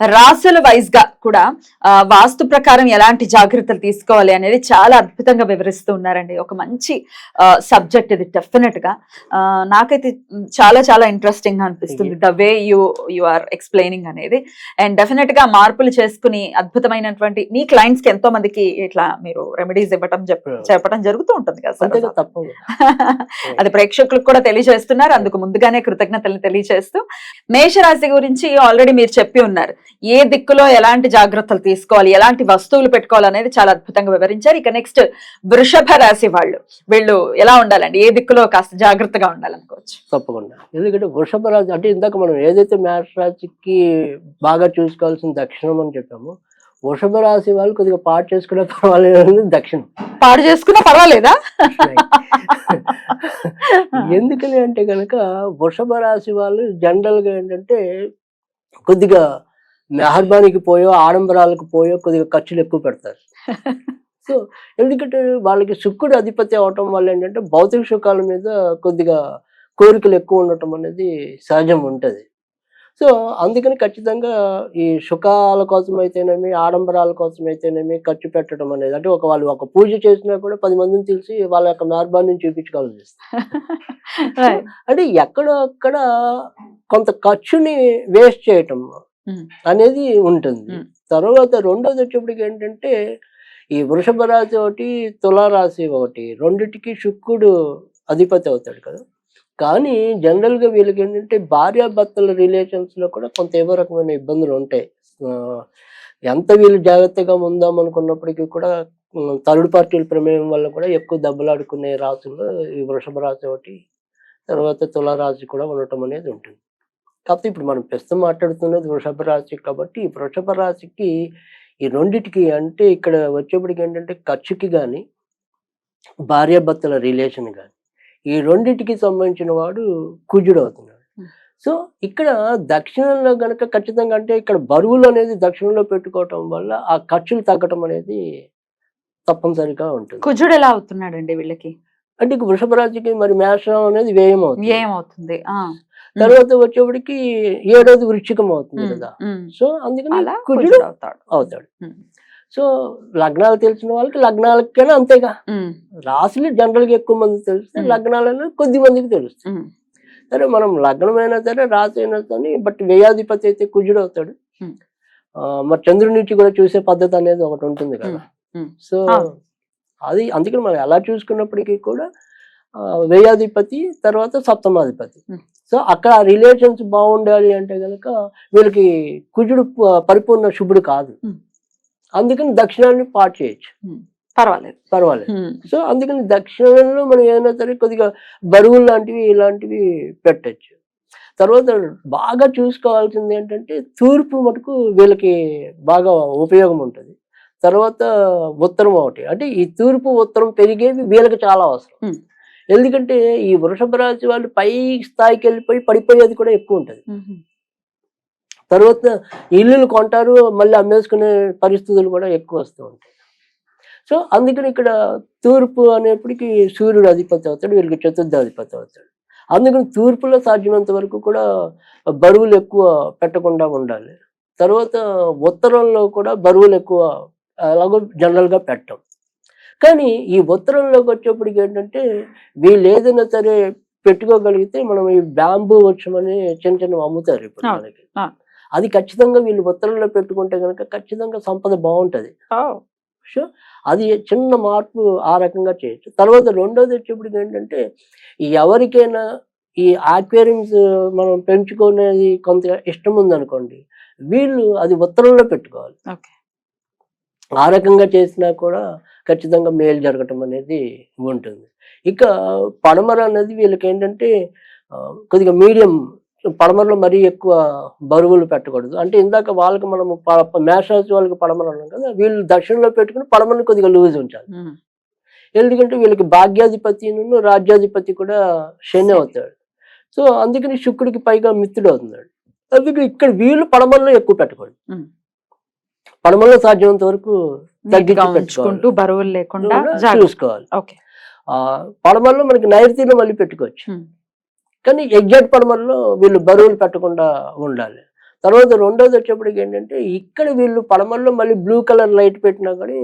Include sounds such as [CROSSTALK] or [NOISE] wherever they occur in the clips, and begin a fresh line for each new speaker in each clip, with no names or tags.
రాసుల వైజ్గా కూడా వాస్తు ప్రకారం ఎలాంటి జాగ్రత్తలు తీసుకోవాలి అనేది చాలా అద్భుతంగా వివరిస్తూ ఉన్నారండి. ఒక మంచి సబ్జెక్ట్ ఇది డెఫినెట్గా. నాకైతే చాలా చాలా ఇంట్రెస్టింగ్గా అనిపిస్తుంది the way you you are explaining అనేది. అండ్ డెఫినెట్గా మార్పులు చేసుకుని అద్భుతమైనటువంటి మీ క్లయింట్స్కి ఎంతో మందికి ఇట్లా మీరు రెమెడీస్ ఇవ్వటం చెప్- చెప్పడం జరుగుతూ ఉంటుంది కదా సార్ [LAUGHS] అది ప్రేక్షకులకు కూడా తెలియజేస్తున్నారు. అందుకు ముందుగానే కృతజ్ఞతలు తెలియజేస్తూ. మేషరాశి గురించి ఆల్రెడీ మీరు చెప్పి ఉన్నారు. ఏ దిక్కులో ఎలాంటి జాగ్రత్తలు తీసుకోవాలి ఎలాంటి వస్తువులు పెట్టుకోవాలి అనేది చాలా అద్భుతంగా వివరించారు. ఇక నెక్స్ట్ వృషభ రాశి వాళ్ళు వీళ్ళు ఎలా ఉండాలండి? ఏ దిక్కులో కాస్త జాగ్రత్తగా ఉండాలనుకోవచ్చు?
తప్పకుండా. ఎందుకంటే వృషభ రాశి అంటే ఇందాక మనం ఏదైతే మేష రాశికి బాగా చూసుకోవాల్సిన దక్షిణం అని చెప్పామో వృషభ రాశి వాళ్ళు కొద్దిగా పాటు చేసుకునే పర్వాలేదు దక్షిణం.
పాడు చేసుకున్నా పర్వాలేదా? [LAUGHS]
ఎందుకని అంటే కనుక వృషభ రాశి వాళ్ళు జనరల్గా ఏంటంటే కొద్దిగా మెహర్బానికి పోయో ఆడంబరాలకు పోయో కొద్దిగా ఖర్చులు ఎక్కువ పెడతారు [LAUGHS] సో ఎందుకంటే వాళ్ళకి శుక్రుడు అధిపతి అవటం వల్ల ఏంటంటే భౌతిక సుఖాల మీద కొద్దిగా కోరికలు ఎక్కువ ఉండటం అనేది సహజం ఉంటుంది సో అందుకని ఖచ్చితంగా ఈ సుఖాల కోసం అయితేనేమి ఆడంబరాల కోసం అయితేనేమి ఖర్చు పెట్టడం అనేది అంటే ఒక వాళ్ళు ఒక పూజ చేసినా కూడా పది మందిని తెలిసి వాళ్ళ యొక్క మార్బాన్ని చూపించుకోవాలని [LAUGHS]
Right.
అంటే ఎక్కడక్కడ కొంత ఖర్చుని వేస్ట్ చేయటం. అనేది ఉంటుంది. తర్వాత రెండోది వచ్చేప్పటికి ఏంటంటే ఈ వృషభ రాశి ఒకటి తులారాశి ఒకటి రెండిటికి శుక్రుడు అధిపతి అవుతాడు కదా. కానీ జనరల్గా వీళ్ళకి ఏంటంటే భార్యాభర్తల రిలేషన్స్లో కూడా కొంత ఏవో రకమైన ఇబ్బందులు ఉంటాయి. ఎంత వీళ్ళు జాగ్రత్తగా ఉందాం అనుకున్నప్పటికీ కూడా థర్డ్ పార్టీల ప్రమేయం వల్ల కూడా ఎక్కువ దెబ్బలాడుకునే రాశుల్లో ఈ వృషభ రాశి ఒకటి తర్వాత తులారాశి కూడా ఉండటం అనేది ఉంటుంది. కాకపోతే ఇప్పుడు మనం ప్రస్తుతం మాట్లాడుతున్నది వృషభ రాశి కాబట్టి ఈ వృషభ రాశికి ఈ రెండిటికి అంటే ఇక్కడ వచ్చేప్పటికి ఏంటంటే ఖర్చుకి కానీ భార్యాభర్తల రిలేషన్ కానీ ఈ రెండిటికి సంబంధించిన వాడు కుజుడు అవుతున్నాడు. సో ఇక్కడ దక్షిణంలో గనక ఖచ్చితంగా అంటే ఇక్కడ బరువులు అనేది దక్షిణంలో పెట్టుకోవటం వల్ల ఆ ఖర్చులు తగ్గటం అనేది తప్పనిసరిగా ఉంటుంది.
కుజుడు ఎలా అవుతున్నాడండి వీళ్ళకి?
అంటే ఇక వృషభ రాశికి మరి మేషం అనేది వ్యయం అవుతుంది.
ఏమవుతుంది ఆ.
తర్వాత వచ్చేప్పటికి ఏడోది వృశ్చికం అవుతుంది కదా. సో అందుకని కుజుడు
అవుతాడు.
సో లగ్నాలు తెలిసిన వాళ్ళకి లగ్నాలకైనా అంతేగా
ఉమ్,
రాశులు జనరల్గా ఎక్కువ మందికి తెలిస్తే
ఉమ్.
లగ్నాలలో కొద్ది మందికి తెలుస్తాయి
ఉమ్.
సరే మనం లగ్నమైనా సరే రాశి అయినా సరే బట్ వ్యయాధిపతి అయితే కుజుడు అవుతాడు మరి చంద్రుడి నుంచి కూడా చూసే పద్ధతి అనేది ఒకటి ఉంటుంది కదా. సో. అది అందుకని మనం ఎలా చూసుకున్నప్పటికీ కూడా వ్యయాధిపతి తర్వాత సప్తమాధిపతి. సో అక్కడ రిలేషన్స్ బాగుండాలి అంటే కనుక వీళ్ళకి కుజుడు పరిపూర్ణ శుభుడు కాదు. అందుకని దక్షిణాన్ని పాటు చేయొచ్చు.
పర్వాలేదు.
పర్వాలేదు. సో అందుకని దక్షిణంలో మనం ఏదైనా సరే కొద్దిగా బరువులు లాంటివి ఇలాంటివి పెట్టచ్చు. తర్వాత బాగా చూసుకోవాల్సింది ఏంటంటే తూర్పు మటుకు వీళ్ళకి బాగా ఉపయోగం ఉంటుంది. తర్వాత ఉత్తరం ఒకటి. అంటే ఈ తూర్పు ఉత్తరం పెరిగేది వీళ్ళకి చాలా అవసరం. ఎందుకంటే ఈ వృషభ రాశి వాళ్ళు పై స్థాయికి వెళ్ళిపోయి పడిపోయేది కూడా ఎక్కువ ఉంటుంది. తర్వాత ఇల్లులు కొంటారు మళ్ళీ అమ్మేసుకునే పరిస్థితులు కూడా ఎక్కువ వస్తూ ఉంటాయి. సో అందుకని ఇక్కడ తూర్పు అనేప్పటికీ సూర్యుడు అధిపతి అవుతాడు వీళ్ళకి చతుర్థ అధిపతి అవుతాడు. అందుకని తూర్పులో సాధ్యమైనంత వరకు కూడా బరువులు ఎక్కువ పెట్టకుండా ఉండాలి. తర్వాత ఉత్తరంలో కూడా బరువులు ఎక్కువ అలాగో జనరల్గా పెట్టం. కానీ ఈ ఉత్తరంలోకి వచ్చేప్పటికి ఏంటంటే వీళ్ళు ఏదైనా సరే పెట్టుకోగలిగితే మనం ఈ బ్యాంబూ వృక్షమని చిన్న చిన్నవి అమ్ముతారు ఇప్పుడు. మనకి. అది ఖచ్చితంగా వీళ్ళు ఉత్తరంలో పెట్టుకుంటే కనుక ఖచ్చితంగా సంపద బాగుంటది. సో అది చిన్న మార్పు ఆ రకంగా చేయొచ్చు తర్వాత రెండోది వచ్చేప్పటికి ఏంటంటే ఎవరికైనా ఈ ఆక్వేరియంస్ మనం పెంచుకునేది కొంత ఇష్టం ఉందనుకోండి వీళ్ళు అది ఉత్తరంలో పెట్టుకోవాలి ఆ రకంగా చేసినా కూడా ఖచ్చితంగా మేలు జరగటం అనేది ఉంటుంది. ఇక పడమర అనేది వీళ్ళకి ఏంటంటే కొద్దిగా మీడియం పడమరలో మరీ ఎక్కువ బరువులు పెట్టకూడదు. అంటే ఇందాక వాళ్ళకి మనము ప- మేషరాశి వాళ్ళకి పడమర కదా వీళ్ళు దక్షిణలో పెట్టుకుని పడమరని కొద్దిగా లూజ్ ఉంచాలి. ఎందుకంటే వీళ్ళకి భాగ్యాధిపతి రాజ్యాధిపతి కూడా శని అవుతాడు. సో అందుకని శుక్రుడికి పైగా మిత్రుడు అవుతున్నాడు. అందుకని ఇక్కడ వీళ్ళు పడమరలో ఎక్కువ పెట్టకూడదు.
ఉమ్.
పడమరలో సాధ్యమైనంత వరకు
ఉంచుకుంటూ
పెట్టుకోవాలి.
బరువులు లేకుండా
చూసుకోవాలి. పడమరలో మనకి నైరుతిలో మళ్ళీ పెట్టుకోవచ్చు. కానీ ఎగ్జాక్ట్ పడమరలో వీళ్ళు బరువులు పెట్టకుండా ఉండాలి. తర్వాత రెండోది వచ్చేప్పటికి ఏంటంటే ఇక్కడ వీళ్ళు పడమరలో మళ్ళీ బ్లూ కలర్ లైట్ పెట్టినా కానీ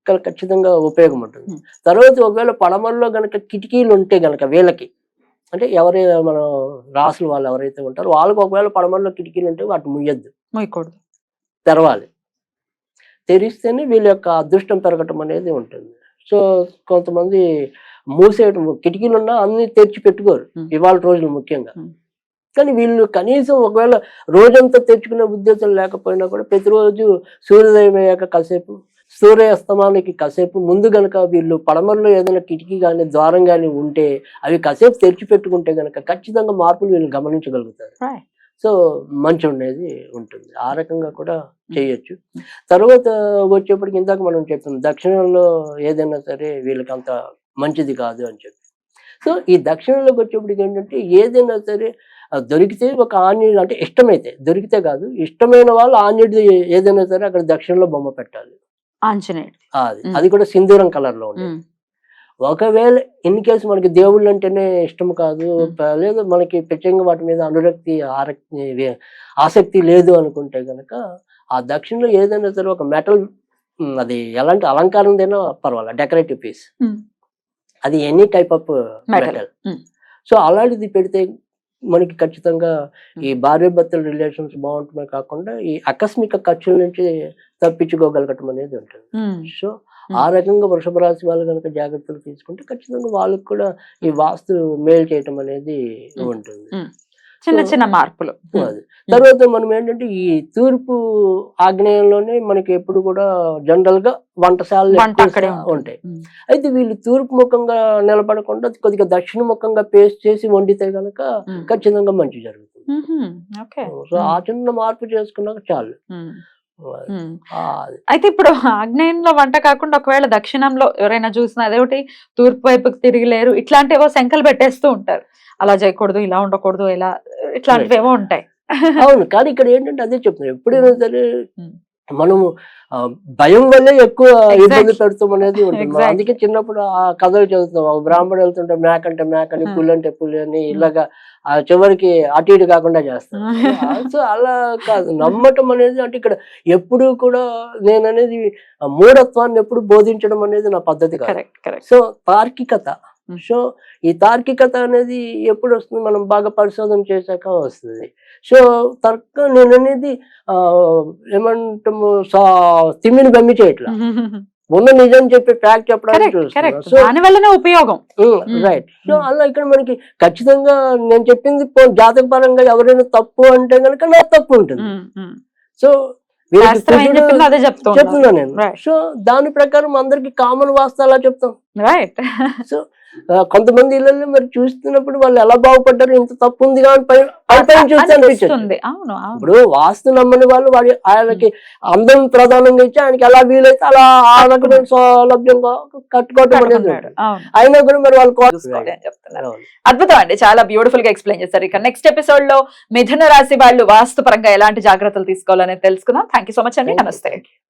ఇక్కడ ఖచ్చితంగా ఉపయోగం ఉంటుంది. తర్వాత ఒకవేళ పడమరలో గనక కిటికీలు ఉంటే గనక వీళ్ళకి అంటే ఎవరైతే మన రాసులు వాళ్ళు ఎవరైతే ఉంటారో వాళ్ళకి ఒకవేళ పడమరలో కిటికీలు ఉంటే వాటి ముయ్యద్దు. తెరవాలి. తెరిస్తేనే వీళ్ళ యొక్క అదృష్టం పెరగటం అనేది ఉంటుంది సో కొంతమంది మూసేయటం కిటికీలు ఉన్నా అన్ని తెరిచి పెట్టుకోరు. ఇవాళ రోజులు ముఖ్యంగా. కానీ వీళ్ళు కనీసం ఒకవేళ రోజంతా తెచ్చుకునే ఉద్దేశం లేకపోయినా కూడా ప్రతిరోజు సూర్యోదయం అయ్యాక కాసేపు సూర్యాస్తమానికి కాసేపు ముందు గనక వీళ్ళు పడమరలో ఏదైనా కిటికీ కానీ ద్వారం కానీ ఉంటే అవి కాసేపు తెరిచి పెట్టుకుంటే గనక ఖచ్చితంగా మార్పులు వీళ్ళు గమనించగలుగుతారు. సో మంచి ఉండేది ఉంటుంది. ఆ రకంగా కూడా చేయొచ్చు. తర్వాత వచ్చేప్పటికి ఇందాక మనం చెప్పాం దక్షిణంలో ఏదైనా సరే వీళ్ళకి అంత మంచిది కాదు అని చెప్పి. సో ఈ దక్షిణంలోకి వచ్చేప్పటికి ఏంటంటే ఏదైనా సరే దొరికితే ఒక ఆంజనేయుడు అంటే ఇష్టమైతే దొరికితే కాదు ఇష్టమైన వాళ్ళు ఆంజనేయుడు ఏదైనా సరే అక్కడ దక్షిణంలో బొమ్మ పెట్టాలి.
ఆంజనేయుడు
అది. అది కూడా సింధూరం కలర్లో ఉంటుంది
ఉమ్.
ఒకవేళ ఇన్ కేసు మనకి దేవుళ్ళు అంటేనే ఇష్టం కాదు లేదు మనకి ప్రత్యేకంగా వాటి మీద అనురక్తి ఆరక్తి ఆసక్తి లేదు అనుకుంటే గనక ఆ దక్షిణలో ఏదైనా సరే ఒక మెటల్ అది ఎలాంటి అలంకారం దేనా పర్వాలేదు డెకరేటివ్ పీస్. అది any type of. Metal. So అలాంటిది పెడితే మనకి ఖచ్చితంగా ఈ భార్య భర్తల రిలేషన్స్ బాగుంటమే కాకుండా ఈ ఆకస్మిక ఖర్చుల నుంచి తప్పించుకోగలగటం అనేది ఉంటుంది. సో ఆ రకంగా వృషభ రాశి వాళ్ళు కనుక జాగ్రత్తలు తీసుకుంటే ఖచ్చితంగా వాళ్ళకి కూడా ఈ వాస్తు మేలు చేయటం అనేది. ఉంటుంది.
చిన్న చిన్న మార్పులు.
తర్వాత మనం ఏంటంటే ఈ తూర్పు ఆగ్నేయంలోనే మనకి ఎప్పుడు కూడా జనరల్గా వంటశాలలు. ఉంటాయి. అయితే వీళ్ళు తూర్పు ముఖంగా నిలబడకుండా కొద్దిగా దక్షిణ ముఖంగా పేస్ట్ చేసి వండితే గనక. ఖచ్చితంగా మంచి జరుగుతుంది. సో ఆ చిన్న మార్పు చేసుకున్నాక చాలు.
అయితే ఇప్పుడు ఆగ్నేయంలో వంట కాకుండా ఒకవేళ దక్షిణంలో ఎవరైనా చూసినా అదేమిటి తూర్పు వైపుకి తిరిగి లేరు ఇట్లాంటివో శంకలు పెట్టేస్తూ ఉంటారు. అలా చేయకూడదు ఇలా ఉండకూడదు ఇలా ఇట్లాంటివి ఏవో ఉంటాయి.
అవును. కానీ ఇక్కడ ఏంటంటే అదే చెప్తున్నారు. ఎప్పుడైనా సరే. మనము భయం వల్లే ఎక్కువ ఇబ్బంది. పెడతాం అనేది ఉంటుంది. అందుకే చిన్నప్పుడు ఆ కథలు చదువుతాం బ్రాహ్మణుడు వెళ్తుంటే మేక అంటే మేక అని
Hmm.
పులి అంటే పులి అని ఇలాగా ఆ చివరికి అటు ఇటు కాకుండా చేస్తాం [LAUGHS] సో అలా కాదు నమ్మటం అనేది అంటే ఇక్కడ ఎప్పుడు కూడా నేను అనేది మూఢత్వాన్ని ఎప్పుడు బోధించడం అనేది నా పద్ధతి కాదు
కరెక్ట్ కరెక్ట్
సో తార్కికత. సో ఈ తార్కికత అనేది ఎప్పుడు వస్తుంది మనం బాగా పరిశోధన చేశాక వస్తుంది. సో తర్క నేను అనేది ఏమంటాము తిమ్మిని బమ్మి చేయట్లా [LAUGHS] ఉన్న నిజం చెప్పి ఫ్యాక్ట్ చెప్పడానికి
ఉపయోగం.
Right so. అలా ఇక్కడ మనకి ఖచ్చితంగా నేను చెప్పింది జాతక పరంగా ఎవరైనా తప్పు అంటే కనుక నా తప్పు ఉంటుంది. సో చెప్తున్నా నేను. సో దాని ప్రకారం అందరికి కామన్ వాస్తు అలా చెప్తాం.
రైట్
సో కొంతమంది ఇళ్ళల్లో మరి చూస్తున్నప్పుడు వాళ్ళు ఎలా బాగుపడ్డారు ఇంత తప్పు ఉంది చూస్తే ఇప్పుడు వాస్తు నమ్మని వాళ్ళు వాడి ఆయనకి అందం ప్రధానంగా ఇచ్చి ఆయనకి ఎలా వీలైతే అలా ఆ రకమైన సౌలభ్యంగా కట్టుకోవటం అనేది.
అవును.
అయినా కూడా మరి వాళ్ళు
చెప్తున్నారు. అద్భుతం అండి చాలా బ్యూటిఫుల్గా ఎక్స్ప్లెయిన్ చేశారు. ఇక నెక్స్ట్ ఎపిసోడ్లో మిథున రాశి వాళ్ళు వాస్తు పరంగా ఎలాంటి జాగ్రత్తలు తీసుకోవాలనేది తెలుసుకుందాం. థ్యాంక్ యూ సో మచ్ అండి. నమస్తే.